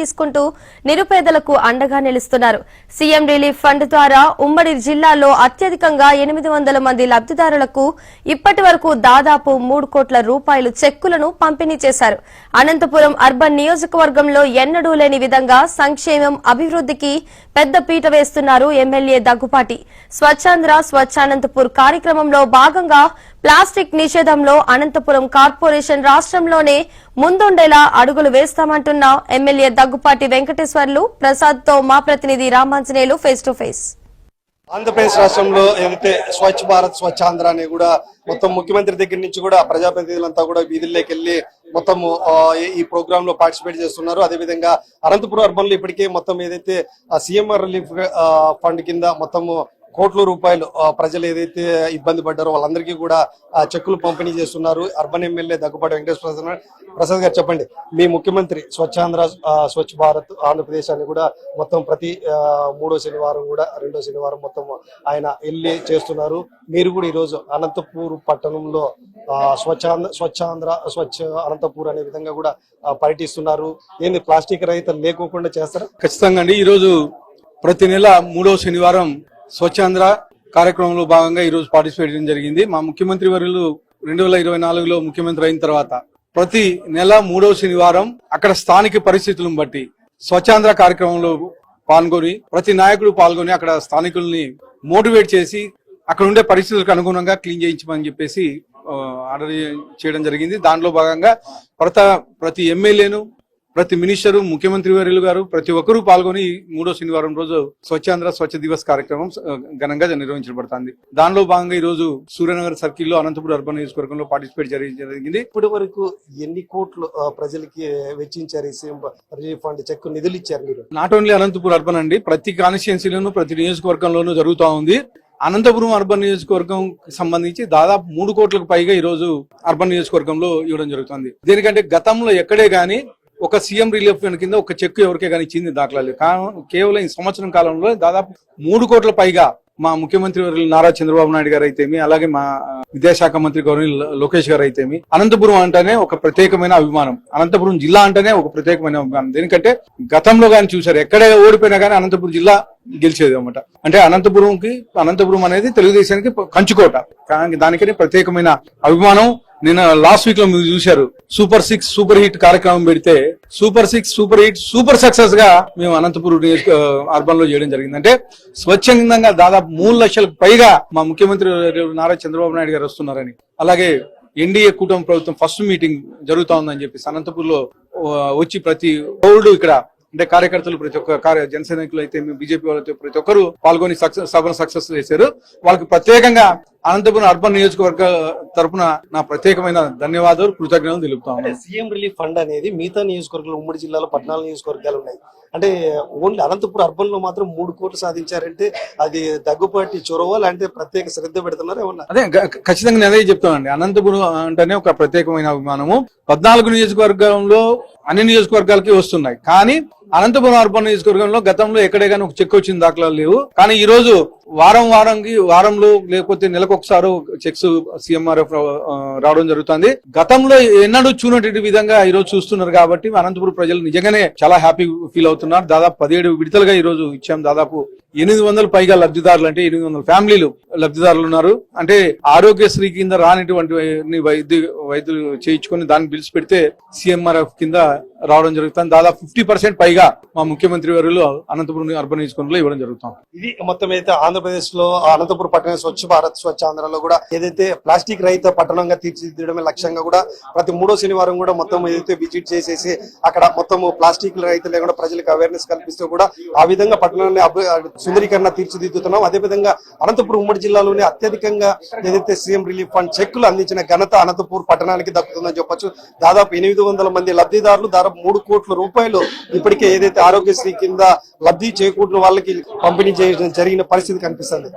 తీసుకుంటూ నిరుపేదలకు అండగా నిలుస్తున్నారు. సీఎం రిలీఫ్ ఫండ్ ద్వారా ఉమ్మడి జిల్లాలో అత్యధికంగా ఎనిమిది వందల మంది లబ్దిదారులకు ఇప్పటి వరకు దాదాపు మూడు కోట్ల రూపాయలు చెక్కులను పంపిణీ చేశారు. అనంతపురం అర్బన్ నియోజకవర్గంలో ఎన్నడూ లేని విధంగా సంక్షేమం అభివృద్ధికి పెద్ద పీట వేస్తున్నారు ఎమ్మెల్యే దగ్గుపాటి. స్వచ్ఛాంధ్ర స్వచ్ఛానంతపూర్ కార్యక్రమంలో భాగంగా ప్లాస్టిక్ నిషేధంలో అనంతపురం కార్పొరేషన్ రాష్ట్రంలోనే ముందుండేలా అడుగులు వేస్తామంటున్న ఎమ్మెల్యే దగ్గుపాటి వెంకటేశ్వర్లు ప్రసాద్తో మా ప్రతినిధి Ramanjaneyulu face to face Andhra Pradesh రాష్ట్రంలో ఏదైతే స్వచ్ఛ భారత్ స్వచ్ఛాంధ్ర అని కూడా మొత్తం ముఖ్యమంత్రి దగ్గర నుంచి కూడా ప్రజాప్రతినిధులంతా కూడా వీధుల్లోకి వెళ్ళి మొత్తం ఈ ప్రోగ్రామ్లో పార్టిసిపేట్ చేస్తున్నారు. అదేవిధంగా అనంతపురం అర్బన్లో ఇప్పటికే మొత్తం ఏదైతే సీఎంఆర్ రిలీఫ్ ఫండ్ కింద మొత్తము కోట్ల రూపాయలు ప్రజలు ఏదైతే ఇబ్బంది పడ్డారో వాళ్ళందరికీ కూడా చెక్కులు పంపిణీ చేస్తున్నారు. అర్బన్ ఎమ్మెల్యే దగ్గుపాటి వెంకటేశ్వర ప్రసాద్ గారు చెప్పండి. మీ ముఖ్యమంత్రి స్వచ్ఛాంధ్ర స్వచ్ఛ భారత్ ఆంధ్రప్రదేశ్ అని కూడా మొత్తం ప్రతి ఆ, మూడో శనివారం కూడా రెండో శనివారం మొత్తం ఆయన వెళ్ళి చేస్తున్నారు. మీరు కూడా ఈరోజు అనంతపూర్ పట్టణంలో ఆ, స్వచ్ఛాంధ్ర స్వచ్ఛాంధ్ర స్వచ్ఛ అనంతపూర్ అనే విధంగా కూడా పర్యటిస్తున్నారు. ఏంది ప్లాస్టిక్ రహిత లేకోకుండా చేస్తారా? ఖచ్చితంగా అండి. ఈరోజు ప్రతి నెల మూడో శనివారం స్వచ్ఛాంధ్ర కార్యక్రమంలో భాగంగా ఈరోజు పార్టిసిపేట్ చేయడం జరిగింది. మా ముఖ్యమంత్రి వర్యులు రెండు వేల ఇరవై నాలుగులో ముఖ్యమంత్రి అయిన తర్వాత ప్రతి నెల మూడవ శనివారం అక్కడ స్థానిక పరిస్థితులను బట్టి స్వచ్ఛాంధ్ర కార్యక్రమంలో పాల్గొని ప్రతి నాయకుడు పాల్గొని అక్కడ స్థానికుల్ని మోటివేట్ చేసి అక్కడ ఉండే పరిస్థితులకు అనుగుణంగా క్లీన్ చేయించమని చెప్పేసి ఆర్డర్ చేయడం జరిగింది. దాంట్లో భాగంగా ప్రత ప్రతి ఎమ్మెల్యేను ప్రతి మినిస్టరు ముఖ్యమంత్రి వర్యులు గారు ప్రతి ఒక్కరూ పాల్గొని మూడో శనివారం రోజు స్వచ్ఛాంధ్ర స్వచ్ఛ దివస్ కార్యక్రమం ఘనంగా నిర్వహించబడుతుంది. దానిలో భాగంగా ఈ రోజు సూర్యనగర్ సర్కిల్లో అనంతపురం అర్బన్ నియోజకవర్గంలో పార్టిసిపేట్ జరి- జరిగింది. ఇప్పటి వరకు ఎన్ని కోట్లు ప్రజలకి వెచ్చించారు రిలీఫ్ ఫండ్ చెక్ నిధులు ఇచ్చారు మీరు? నాట్ ఓన్లీ అనంతపురం అర్బన్ అండి ప్రతి కాన్స్టిట్యున్సీలోనూ ప్రతి నియోజకవర్గంలోనూ జరుగుతూ ఉంది. అనంతపురం అర్బన్ నియోజకవర్గం సంబంధించి దాదాపు మూడు కోట్లకు పైగా ఈ రోజు అర్బన్ నియోజకవర్గంలో ఇవ్వడం జరుగుతుంది. దీనికంటే గతంలో ఎక్కడే గాని ఒక సీఎం రిలీఫ్ ఫండ్ కింద ఒక చెక్ ఎవరికే కానీ ఇచ్చింది దాఖలాలు. కా- కేవలం ఈ సంవత్సరం కాలంలో దాదాపు మూడు కోట్ల పైగా మా ముఖ్యమంత్రి నారా చంద్రబాబు నాయుడు గారు అయితేమి అలాగే మా విద్యాశాఖ మంత్రి గౌరవ లోకేష్ గారు అయితేమి అనంతపురం అంటేనే ఒక ప్రత్యేకమైన అభిమానం. అనంతపురం జిల్లా అంటేనే ఒక ప్రత్యేకమైన అభిమానం. దేనికంటే గతంలో కానీ చూసారు ఎక్కడ ఓడిపోయినా కానీ అనంతపురం జిల్లా గెలిచేది అనమాట అంటే అనంతపురంకి అనంతపురం అనేది తెలుగుదేశానికి కంచుకోట. కానీ దానికనే ప్రత్యేకమైన అభిమానం. నిన్న లాస్ట్ వీక్లో మీరు చూశారు సూపర్ సిక్స్ సూపర్ హిట్ కార్యక్రమం పెడితే super six super hit super సక్సెస్గా మేము అనంతపురం అర్బన్లో చేయడం జరిగింది. అంటే స్వచ్ఛందంగా దాదాపు మూడు లక్షలకు పైగా మా ముఖ్యమంత్రి నారా చంద్రబాబు నాయుడు గారు వస్తున్నారని. అలాగే ఎన్డీఏ కూటమి ప్రభుత్వం ఫస్ట్ మీటింగ్ జరుగుతా ఉందని చెప్పేసి అనంతపూర్లో వచ్చి ప్రతి పౌరుడు ఇక్కడ అంటే కార్యకర్తలు ప్రతి ఒక్క కార్య జన సైనికులు అయితే బీజేపీ వాళ్ళతో ప్రతి ఒక్కరు పాల్గొని సక్సెస్ సభను సక్సెస్ చేశారు. వాళ్ళకి ప్రత్యేకంగా అనంతపురం అర్బన్ నియోజకవర్గ తరపున నా ప్రత్యేకమైన ధన్యవాదాలు కృతజ్ఞతలు తెలుపుతా అంటే ఉన్నాను. సీఎం రిలీఫ్ ఫండ్ అనేది మిగతా నియోజకవర్గాలు ఉమ్మడి జిల్లాలో పద్నాలుగు నియోజకవర్గాలు ఉన్నాయి. అంటే ఓన్లీ అనంతపురం అర్బన్లో మాత్రం మూడు కోట్లు సాధించారంటే అది దగ్గుపాటి చొరవ లేదంటే ప్రత్యేక శ్రద్ధ పెడుతున్నారు ఏమన్నా? అదే ఖచ్చితంగా నేను అదే చెప్తానండి. అనంతపురం అంటేనే ఒక ప్రత్యేకమైన అభిమానము. పద్నాలుగు నియోజకవర్గంలో అన్ని నియోజకవర్గాలకి వస్తున్నాయి. కానీ అనంతపురం అర్బన్ నియోజకవర్గంలో గతంలో ఎక్కడే కానీ ఒక చెక్ వచ్చిన దాఖలాలు లేవు. కానీ ఈ రోజు వారం వారంకి వారంలో లేకపోతే నెలకు ఒకసారి చెక్స్ సీఎంఆర్ఎఫ్ రావడం జరుగుతుంది. గతంలో ఎన్నడూ చూనటువంటి విధంగా ఈ రోజు చూస్తున్నారు కాబట్టి అనంతపురం ప్రజలు నిజంగానే చాలా హ్యాపీ ఫీల్ అవుతున్నారు. దాదాపు పదిహేడు విడతలుగా ఈ రోజు ఇచ్చాం. దాదాపు ఎనిమిది వందల పైగా లబ్ధిదారులు అంటే ఎనిమిది వందల ఫ్యామిలీలు లబ్ధిదారులు ఉన్నారు. అంటే ఆరోగ్యశ్రీ కింద రానిటువంటి వైద్యు వైద్య వైద్యులు చేయించుకొని దాన్ని బిల్స్ పెడితే సీఎంఆర్ఎఫ్ కింద రావడం జరుగుతుంది. దాదాపు ఫిఫ్టీ పర్సెంట్ పైగా మా ముఖ్యమంత్రి వర్యులు అనంతపురం అర్బన్ నియోజకవర్గంలో ఇవ్వడం జరుగుతుంది. ఇది మొత్తం అయితే ఆంధ్రప్రదేశ్లో అనంతపురం పట్టణ స్వచ్ఛ భారత్ స్వచ్ఛ ఆంధ్రలో కూడా ఏదైతే ప్లాస్టిక్ రహిత పట్టణంగా తీర్చిదిద్దడమే లక్ష్యంగా కూడా ప్రతి మూడో శనివారం కూడా మొత్తం ఏదైతే విజిట్ చేసేసి అక్కడ మొత్తం ప్లాస్టిక్ రహిత లేకుండా ప్రజలకు అవేర్నెస్ కల్పిస్తూ కూడా ఆ విధంగా పట్టణాన్ని సుందరీకరణ తీర్చిదిద్దుతున్నాం. అదే విధంగా అనంతపురం ఉమ్మడి జిల్లాలోనే అత్యధికంగా ఏదైతే సీఎం రిలీఫ్ ఫండ్ చెక్కులు అందించిన ఘనత అనంతపూర్ పట్టణానికి దక్కుతుందని చెప్పొచ్చు. దాదాపు ఎనిమిది వందల మంది లబ్ధిదారులు దాదాపు మూడు కోట్ల రూపాయలు ఇప్పటికే ఏదైతే ఆరోగ్యశ్రీ కింద లబ్ధి చేకూరిన వాళ్ళకి పంపిణీ చేయడం జరిగిన పరిస్థితి కనిపిస్తుంది.